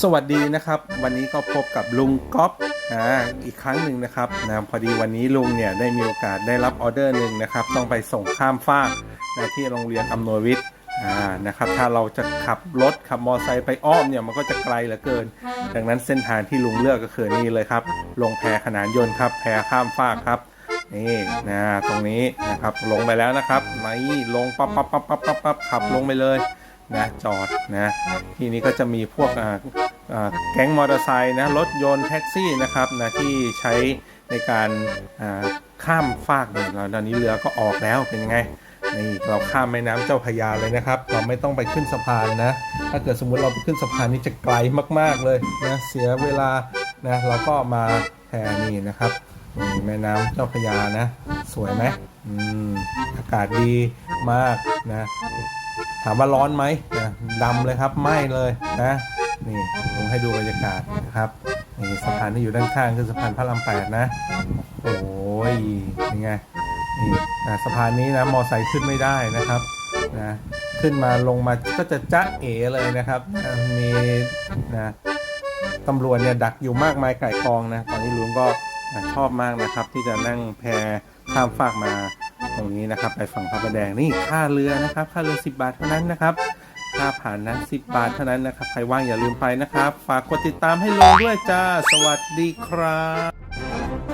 สวัสดีนะครับ วันนี้ก็พบกับลุงก๊อฟอ่าอีกครั้งหนึ่งนะครับนะพอดีวันนี้ลุงเนี่ยได้มีโอกาสได้รับออเดอร์หนึ่งนะครับ ต้องไปส่งข้ามฟากนะที่โรงเรียนอำนวยวิทย์อ่านะครับ ถ้าเราจะขับรถขับมอเตอร์ไซค์ไปอ้อมเนี่ยมันก็จะไกลเหลือเกิน ดังนั้นเส้นทางที่ลุงเลือกก็คือนี่เลยครับลงแพขนานยนต์ครับแพข้ามฟากครับนี่นะตรงนี้นะครับลงไปแล้วนะครับนี่ลงปั๊บปั๊บปั๊บปั๊บปั๊บปั๊บขับลงไปเลย นะจอดนะทีนี้ก็จะมีพวกแก๊งมอเตอร์ไซค์นะรถยนต์แท็กซี่นะครับนะที่ใช้ในการข้ามฟากเนี่ยเราตอนนี้เรือก็ออกแล้วเป็นไงนี่เราข้ามแม่น้ำเจ้าพยาเลยนะครับ เราไม่ต้องไปขึ้นสะพานนะ ถ้าเกิดสมมุติเราไปขึ้นสะพานนี่จะไกลมาก ๆเลยนะเสียเวลานะเราก็มาแพนี่นะครับแม่น้ำเจ้าพยานะ สวยไหมอืมอากาศดีมากนะ ถามว่าร้อนไหมนะดำเลยครับไหม้เลยนะนี่ผมให้ดูบรรยากาศนะครับนี่สะพานที่อยู่ด้านข้างคือสะพานพระรามแปดนะโอ้ยยังไงนี่นะสะพานนี้นะมอไซค์ขึ้นไม่ได้นะครับนะขึ้นมาลงมาก็จะจ๊ะเอ๋เลยนะครับนะมีนะตำรวจเนี่ยดักอยู่มากมายไก่กองนะตอนนี้ลุงก็อะชอบมากนะครับ ที่จะนั่งแพข้ามฟากมา ตรงนี้นะครับ ไปฝั่งพระประแดงนี่ค่าเรือนะครับ ค่าเรือ 10 บาทเท่านั้นนะครับค่าผ่านนั้น 10 บาทเท่านั้นนะครับ ใครว่างอย่าลืมไปนะครับ ฝากกดติดตามให้ลงด้วยจ้า สวัสดีครับ